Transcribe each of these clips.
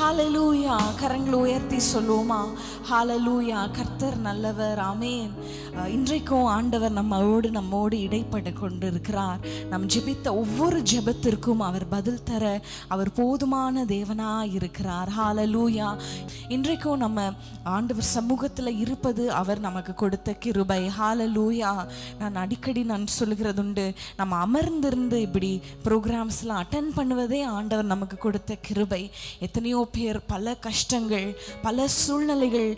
ஹாலலூயா கரங்களை உயர்த்தி சொல்லுவோமா? ஹாலலூயா கர்த்தர் நல்லவர். ஆமேன். இன்றைக்கும் ஆண்டவர் நம்மோடு நம்மோடு இடைப்பட கொண்டு இருக்கிறார் நம் ஜெபித்த ஒவ்வொரு ஜெபத்திற்கும் அவர் பதில் தர அவர் போதுமான தேவனாக இருக்கிறார். ஹாலலூயா இன்றைக்கும் நம்ம ஆண்டவர் சமூகத்தில் இருப்பது அவர் நமக்கு கொடுத்த கிருபை. ஹாலலூயா நான் அடிக்கடி நான் சொல்லுகிறதுண்டு நம்ம அமர்ந்திருந்து இப்படி ப்ரோக்ராம்ஸ்லாம் அட்டன் பண்ணுவதே ஆண்டவர் நமக்கு கொடுத்த கிருபை. எத்தனையோ பேர் பல கஷ்டங்கள் பல சூழ்நிலைகள்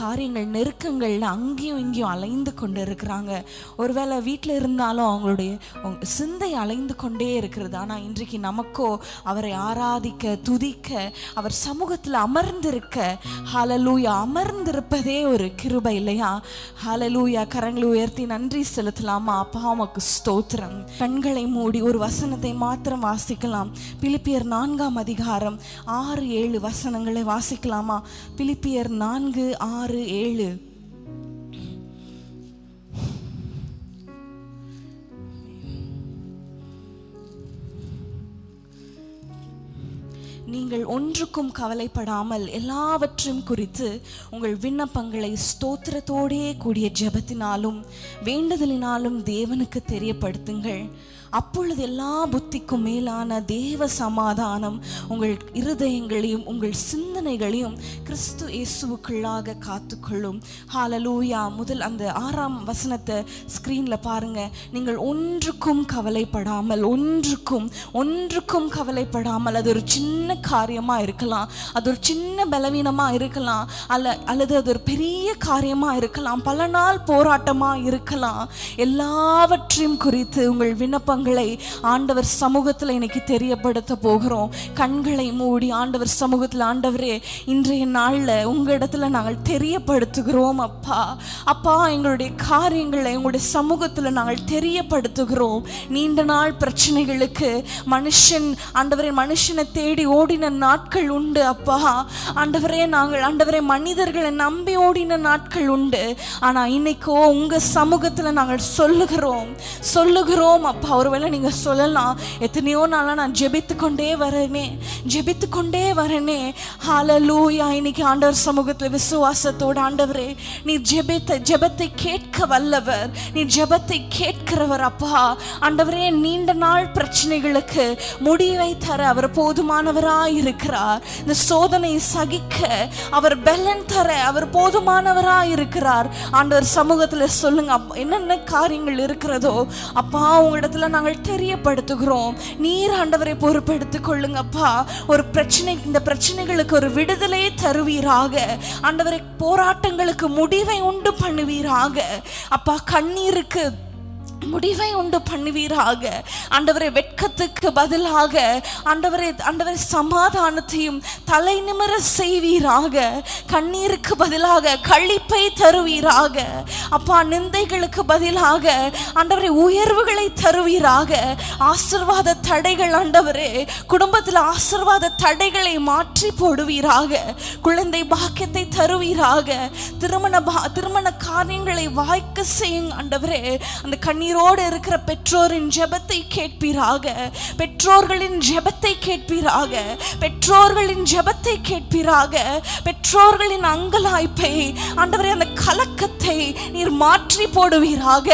காரியங்கள் நெருக்கங்கள் அங்கேயும் இங்கேயும் அலைந்து கொண்டு இருக்கிறாங்க. ஒருவேளை வீட்டில் இருந்தாலும் அவங்களுடைய சிந்தை அலைந்து கொண்டே இருக்கிறது. ஆனால் இன்றைக்கு நமக்கோ அவரை ஆராதிக்க துதிக்க அவர் சமூகத்தில் அமர்ந்திருக்க ஹலலூயா அமர்ந்திருப்பதே ஒரு கிருபை இல்லையா? ஹலலூயா கரங்களை உயர்த்தி நன்றி செலுத்தலாமா? அப்பா உமக்கு ஸ்தோத்திரம். கண்களை மூடி ஒரு வசனத்தை மாத்திரம் வாசிக்கலாம். பிலிப்பியர் நான்காம் அதிகாரம் ஆறு ஏழு வசனங்களை வாசிக்கலாமா? பிலிப்பியர் நான்கு ஆறு ஏழு. நீங்கள் ஒன்றுக்கும் கவலைப்படாமல் எல்லாவற்றையும் குறித்து உங்கள் விண்ணப்பங்களை ஸ்தோத்திரத்தோடே கூடிய ஜெபத்தினாலும் வேண்டுதலினாலும் தேவனுக்கு தெரியப்படுத்துங்கள். அப்பொழுது எல்லா புத்திக்கும் மேலான தேவ சமாதானம் உங்கள் இருதயங்களையும் உங்கள் சிந்தனைகளையும் கிறிஸ்து இயேசுவுக்குள்ளாக காத்துக்கொள்ளும். ஹாலலூயா முதல் அந்த ஆறாம் வசனத்தை ஸ்க்ரீனில் பாருங்க. நீங்கள் ஒன்றுக்கும் கவலைப்படாமல் ஒன்றுக்கும் ஒன்றுக்கும் கவலைப்படாமல் அது ஒரு சின்ன காரியமாக இருக்கலாம். அது ஒரு சின்ன பலவீனமாக இருக்கலாம். அல்ல அல்லது அது ஒரு பெரிய காரியமாக இருக்கலாம். பல நாள் போராட்டமாக இருக்கலாம். எல்லாவற்றையும் குறித்து உங்கள் விண்ணப்பம் விண்ணப்பங்களை ஆண்டவர் சமூகத்தில் இன்னைக்கு தெரியப்படுத்த போகிறோம். கண்களை மூடி ஆண்டவர் சமூகத்தில் ஆண்டவரே இன்றைய நாளில் உங்கள் இடத்துல நாங்கள் தெரியப்படுத்துகிறோம் அப்பா. அப்பா எங்களுடைய காரியங்களை உங்களுடைய சமூகத்தில் நாங்கள் தெரியப்படுத்துகிறோம். நீண்ட நாள் பிரச்சனைகளுக்கு மனுஷன் ஆண்டவரை மனுஷனை தேடி ஓடின நாட்கள் உண்டு அப்பா. ஆண்டவரே நாங்கள் ஆண்டவரை மனிதர்களை நம்பி ஓடின நாட்கள் உண்டு. ஆனால் இன்னைக்கோ உங்கள் சமூகத்தில் நாங்கள் சொல்லுகிறோம் சொல்லுகிறோம் அப்பா. ஒருவேளை நீங்கள் சொல்லலாம் எத்தனையோ நாளாக நான் ஜெபித்து கொண்டே வரேனே ஜெபித்து கொண்டே வரேனே. ஹalleluya இன்னைக்கு ஆண்டவர் சமூகத்தில் விசுவாசத்தோடு ஆண்டவரே நீ ஜெபித்த ஜெபத்தை கேட்க வல்லவர் நீ ஜெபத்தை கேட்கிறவர் அப்பா. ஆண்டவரே நீண்ட நாள் பிரச்சனைகளுக்கு முடிவை தர அவர் போதுமானவராய் இருக்கிறார். இந்த சோதனை சகிக்க அவர் பெலன் தர அவர் போதுமானவராய் இருக்கிறார். ஆண்டவர் சமூகத்தில் சொல்லுங்க என்னென்ன காரியங்கள் இருக்கிறதோ அப்பா உங்களிடத்துல நாங்கள் தெரியப்படுத்துகிறோம். நீர் ஆண்டவரை பொறுப்பெடுத்துக் கொள்ளுங்கப்பா ஒரு பிரச்சனை இந்த பிரச்சனைகளுக்கு ஒரு விடுதலையை தருவீராக. ஆண்டவரை போராட்டங்களுக்கு முடிவை உண்டு பண்ணுவீராக. அப்பா கண்ணீருக்கு முடிவை உண்டு பண்ணுவீராக. ஆண்டவரை வெட்கத்துக்கு பதிலாக ஆண்டவரை ஆண்டவரை சமாதானத்தையும் தலை நிமிர செய்வீராக. கண்ணீருக்கு பதிலாக கழிப்பை தருவீராக. அப்பா நிந்தைகளுக்கு பதிலாக ஆண்டவரை உயர்வுகளை தருவீராக. ஆசிர்வாத தடைகள் ஆண்டவரே குடும்பத்தில் ஆசிர்வாத தடைகளை மாற்றி போடுவீராக. குழந்தை பாக்கியத்தை தருவீராக. திருமண பா திருமண காரியங்களை வாய்க்க செய்யுங்க ஆண்டவரே. அந்த கண்ணீர் கண்ணீரோடு இருக்கிற பெற்றோரின் ஜெபத்தை கேட்பீராக. பெற்றோர்களின் ஜெபத்தை கேட்பீராக. பெற்றோர்களின் ஜெபத்தை கேட்பீராக. பெற்றோர்களின் அங்கலாய்ப்பை ஆண்டவரே அந்த கலக்கத்தை நீர் மாற்றி போடுவீராக.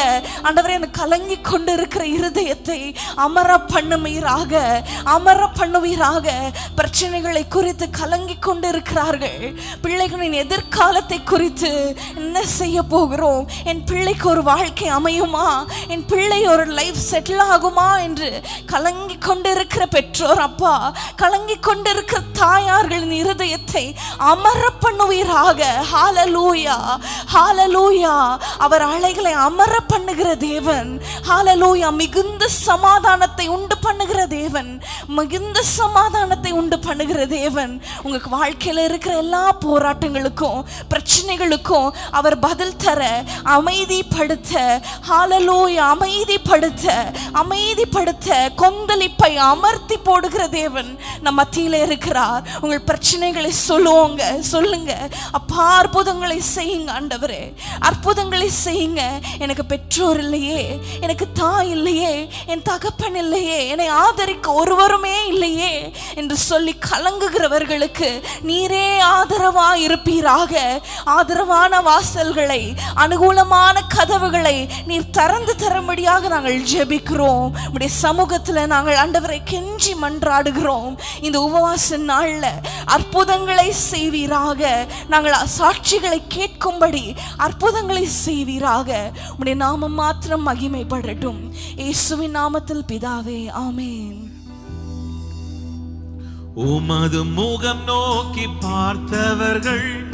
ஆண்டவரே அந்த கலங்கி கொண்டு இருக்கிற இருதயத்தை அமர பண்ணுவீராக. அமர பண்ணுவீராக. பிரச்சனைகளை குறித்து கலங்கி கொண்டு இருக்கிறார்கள் பிள்ளைகளின் எதிர்காலத்தை குறித்து என்ன செய்ய போகிறோம்? என் பிள்ளைக்கு ஒரு வாழ்க்கை அமையுமா? என் பிள்ளை ஒரு லைஃப் செட்டில் ஆகுமா? என்று கலங்கி கொண்டிருக்கிற பெற்றோர் அப்பா கலங்கி கொண்டிருக்கிற தாயார்களின் இருதயத்தை அமர பண்ணுவீராக. ஹாலலூயா ஹாலலூயா அவர் அலைகளை அமர பண்ணுகிற தேவன். ஹாலலூயா மிகுந்த சமாதானத்தை உண்டு பண்ணுகிற தேவன். மிகுந்த சமாதானத்தை உண்டு பண்ணுகிற தேவன். உங்க வாழ்க்கையில இருக்கிற எல்லா போராட்டங்களுக்கும் பிரச்சனைகளுக்கும் அவர் பதில் தர அமைதிப்படுத்த ஹாலலூயா அமைதிப்படுத்த அமைதிப்படுத்த கொந்தளிப்பை அமர்த்தி போடுகிற தேவன் நம் மத்தியில இருக்கிறார். உங்கள் பிரச்சனைகளை சொல்லுவோங்க சொல்லுங்க. அப்பா அற்புதங்களை செய்யுங்க ஆண்டவரே ஆண்டவரே அற்புதங்களை செய்யுங்க. எனக்கு பெற்றோர் இல்லையே எனக்கு தாய் இல்லையே என் தகப்பன் இல்லையே என்னை ஆதரிக்க ஒருவருமே இல்லையே என்று சொல்லி கலங்குகிறவர்களுக்கு நீரே ஆதரவா இருப்பீராக ஆதரவான வாசல்களை அனுகூலமான கதவுகளை நீர் திறந்து தரும்படியாக நாங்கள் ஜெபிக்கிறோம். உடைய சமூகத்தில் நாங்கள் ஆண்டவரை கெஞ்சி மன்றாடுகிறோம். இந்த உபவாச நாளில் அற்புதங்களை செய்வீராக. நாங்கள் சாட்சிகளை கேட்கும்படி அற்புதங்களை செய்வீராக. உடைய நாமம் மாத்திரம் மகிமைப்படட்டும். இயேசுவின் நாமத்தில் பிதாவே ஆமேன். உமது முகம் நோக்கி பார்த்தவர்கள்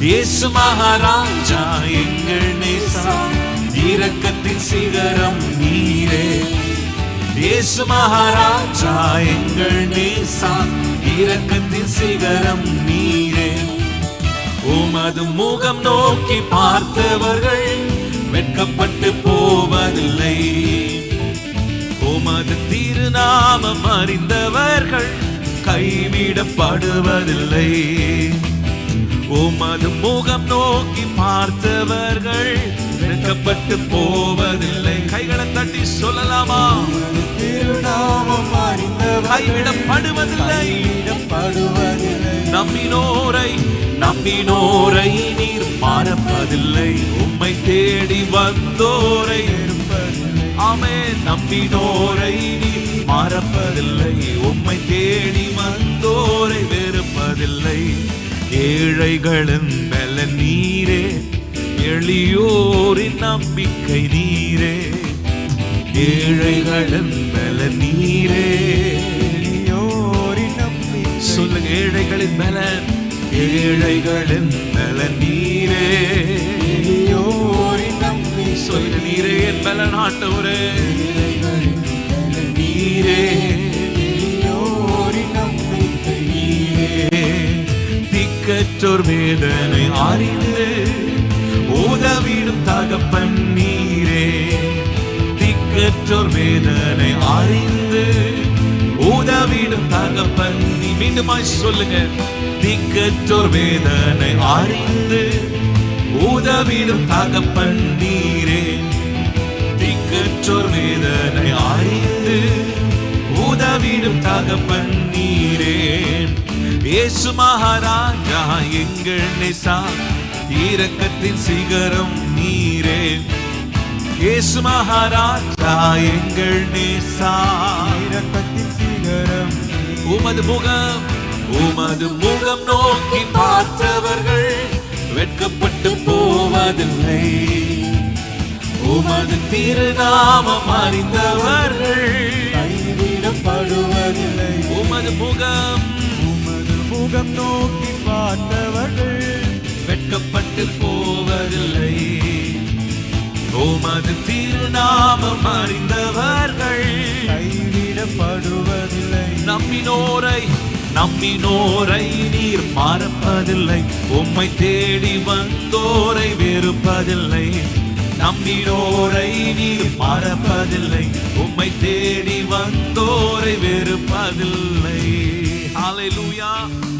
இயேசு மகாராஜா எங்கள் நேசா. இரக்கத்தின் சிகரம் நீரே. இயேசு மகாராஜா எங்கள் நேசா. இரக்கத்தின் சிகரம் நீரே. உமது முகம் நோக்கி பார்த்தவர்கள் வெட்கப்பட்டு போவதில்லை. உமது திருநாமம் அறிந்தவர்கள் கைவிடப்படுவதில்லை. உமது முகம் நோக்கி பார்த்தவர்கள் வெட்கப்பட்டு போவதில்லை. கைகளை தட்டி சொல்லலாமா? திருநாமம் கைவிடப்படுவதில்லை. நம்பினோரை நம்பினோரை நீர் மறப்பதில்லை. உம்மை தேடி வந்தோரை ஆமே நம்பினோரை நீர் மறப்பதில்லை. உம்மை தேடி வந்தோரை வெறுப்பதில்லை. ஏழைகளின் மேல நீரே எளியோரின் நம்பிக்கை நீரே. ஏழைகளின் மேல நீரே எளியோரின் நம்பிக்கை சொல்லுங்க ஏழைகளின் மேல ஏழைகளின் மேல நீரே எளியோரின் நம்பிக்கை சொல்லுங்க நீரே என் மேல நாட்டவரே நீரே. கற்றோர் வேதனை அறிந்து உதவிடும் தகப்பன் நீரே. திக்கற்றோர் வேதனை அறிந்து உதவிடும் தகப்பன் நீ மீண்டுமாய் சொல்லுங்க. திக்கற்றோர் வேதனை அறிந்து உதவிடும் தகப்பன் நீரே. திக்கற்றோர் வேதனை அறிந்து உதவிடும் தகப்பன் நீரே. இயேசு மகாராஜா எங்கள் நெசா இரக்கத்தின் சிகரம் நீரே. இயேசு மகாராஜா எங்கள் நேசா இரக்கத்தின் சிகரம் உமது முகம் உமது முகம் நோக்கி பார்த்தவர்கள் வெட்கப்பட்டு போவதில்லை. உமது திருநாமம் அறிந்தவர்கள் கைவிடப்படுவதில்லை. உமது முகம் முகம் நோக்கி பார்த்தவர்கள் வெட்கப்பட்டு போவதில்லை. உமது திருநாமம் அறிந்தவர்கள் கைவிடப்படுவதில்லை. நம்பினோரை நம்பினோரை நீர் மறப்பதில்லை. உம்மை தேடி வந்தோரை வெறுப்பதில்லை. நம்பினோரை நீர் மறப்பதில்லை. உம்மை தேடி வந்தோரை வெறுப்பதில்லை. நம்ம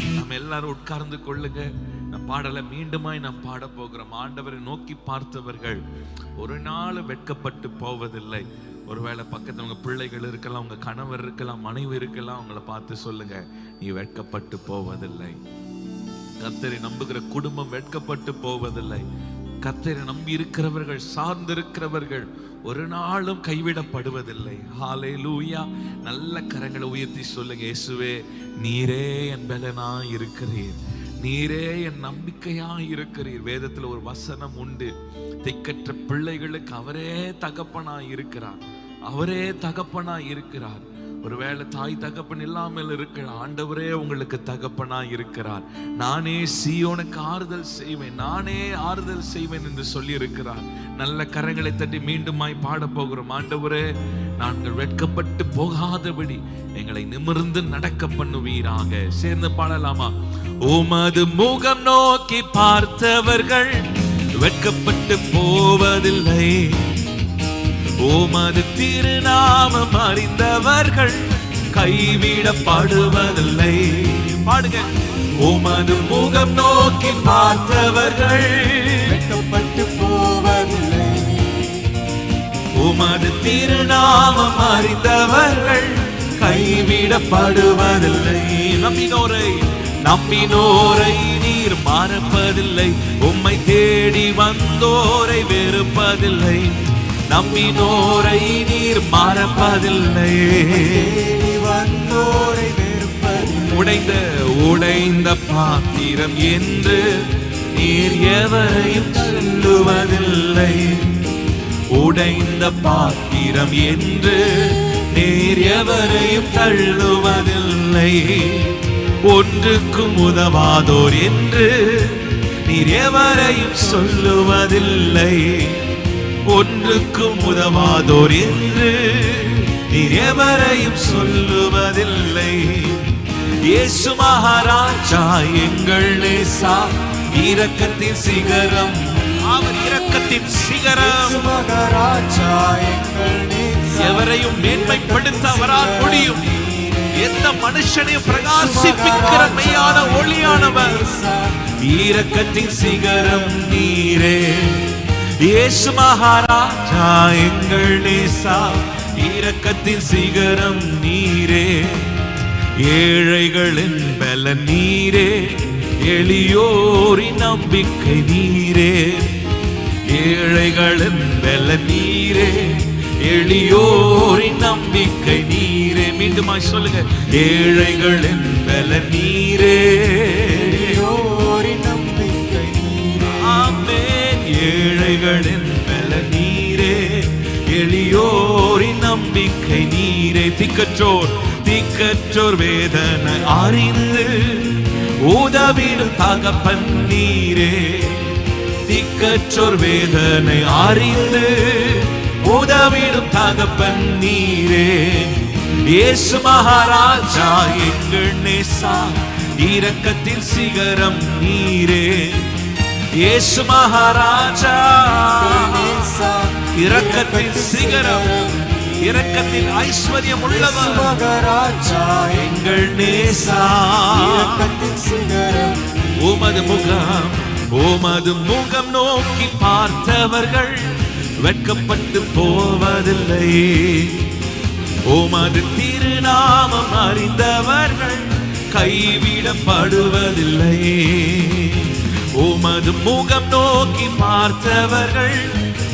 எல்லாரும் உட்கார்ந்து கொள்ளுங்க. நான் பாடலை மீண்டுமாய் நான் பாட போகிறோம். ஆண்டவரை நோக்கி பார்த்தவர்கள் ஒரு நாள் வெட்கப்பட்டு போவதில்லை. ஒருவேளை பக்கத்துல உங்க பிள்ளைகள் இருக்கலாம் உங்க கணவர் இருக்கலாம் மனைவி இருக்கலாம் அவங்கள பார்த்து சொல்லுங்க நீ வெட்கப்பட்டு போவதில்லை. கத்தரை நம்புகிற குடும்பம் வெட்கப்பட்டு போவதில்லை. கத்தரை நம்பி இருக்கிறவர்கள் சார்ந்திருக்கிறவர்கள் ஒரு நாளும் கைவிடப்படுவதில்லை. ஹாலே லூயா நல்ல கரங்களை உயர்த்தி சொல்லுங்க இயேசுவே நீரே என் பலனா இருக்கிறீர். நீரே என் நம்பிக்கையா இருக்கிறீர். வேதத்தில் ஒரு வசனம் உண்டு. திக்கற்ற பிள்ளைகளுக்கு அவரே தகப்பனா இருக்கிறார். அவரே தகப்பனா இருக்கிறார். ஒருவேளை தாய் தகப்பன் இல்லாமல் இருக்கிற ஆண்டவரே உங்களுக்கு தகப்பனா இருக்கிறார். நானே சீயோனுக்கு ஆறுதல் செய்வேன் நானே ஆறுதல் செய்வேன் என்று சொல்லி இருக்கிறார் நல்ல கரங்களை தட்டி மீண்டுமாய் பாட போகிறோம். ஆண்டவரே நாங்கள் வெட்கப்பட்டு போகாதபடி எங்களை நிமிர்ந்து நடக்க பண்ணுவீராக. சேர்ந்து பாடலாமா? உமது முகம் நோக்கி பார்த்தவர்கள் வெட்கப்பட்டு போவதில்லை. உமது திருநாமம் அறிந்தவர்கள் கைவிடப்படுவதில்லை. பாடுங்க. உமது முகம் நோக்கி பார்த்தவர்கள் வெட்கப்பட்டு போவதில்லை. உமது திருநாமம் அறிந்தவர்கள் கைவிடப்படுவதில்லை. நம்பினோரை நம்பினோரை நீர் மறப்பதில்லை. உம்மை தேடி வந்தோரை வெறுப்பதில்லை. நம்பினோரை நீர் மறப்பதில்லை. தேடி வந்தோரை உடைந்த உடைந்த பாத்திரம் என்று நீர் எவரையும் சொல்லுவதில்லை. உடைந்த பாத்திரம் என்று நீர் எவரையும் தள்ளுவதில்லை. ஒன்றுக்கும் உதவாதோர் என்று நீர் எவரையும் சொல்லுவதில்லை. ஒன்றுக்கும் உதவாதோர் என்று நீர் எவரையும் சொல்லுவதில்லை. இயேசு மகாராஜா எங்கள் நேசா இரக்கத்தின் சிகரம். அவர் இரக்கத்தின் சிகரம். மகாராஜா எங்கள். எவரையும் மேன்மைப்படுத்த அவரால் முடியும். எந்த மனுஷனையும் பிரகாசிப்பிக்கிற மெய்யான ஒளியானவர்? இரக்கத்தின் சிகரம் நீரே. இயேசு மகாராஜா எங்கள் நேசா இரக்கத்தின் சிகரம் நீரே. ஏழைகளின் பல நீரே. எளியோரின் நம்பிக்கை நீரே. ஏழைகளின் பல நீரே. எளியோரின் நம்பிக்கை நீரே. மீண்டும் சொல்லுங்க ஏழைகளின் பல நீரே. ஏழைகளின் மேல நீரே எளியோரின் நம்பிக்கை நீரே. திக்கற்றோர் திக்கற்றோர் வேதனை அறிந்து உதவிடும் தகப்பன் நீரே. திக்கற்றோர் வேதனை அறிந்து உதவிடும் தகப்பன் நீரே. இயேசு மகாராஜா எங்கள் நேசா இரக்கத்தில் சிகரம் நீரே. இயேசு மகாராஜா. இரக்கத்தின் சிகரம் இரக்கத்தின் ஐஸ்வர்யம் உள்ளவர். மகாராஜா. எங்கள் நேசா. இரக்கத்தின் சிகரம். உமது முகம் உமது முகம் நோக்கி பார்த்தவர்கள் வெட்கப்பட்டு போவதில்லை. உமது திருநாமம் அறிந்தவர்கள் கைவிடப்படுவதில்லை. உமது முகம் நோக்கி பார்த்தவர்கள்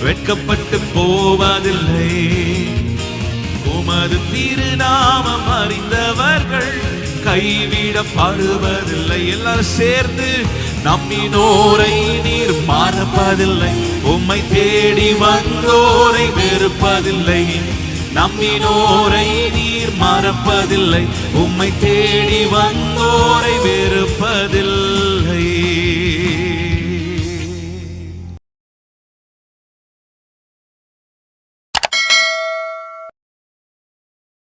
வெட்கப்பட்டு போவதில்லை. உமது திருநாமம் அறிந்தவர்கள் கைவிடப்படுவதில்லை. எல்லாரும் சேர்ந்து நம்மினோரை நீர் மறப்பதில்லை. உம்மை தேடி வந்தோரை வெறுப்பதில்லை. நம்மினோரை நீர் மறப்பதில்லை. உம்மை தேடி வந்தோரை வெறுப்பதில்லை.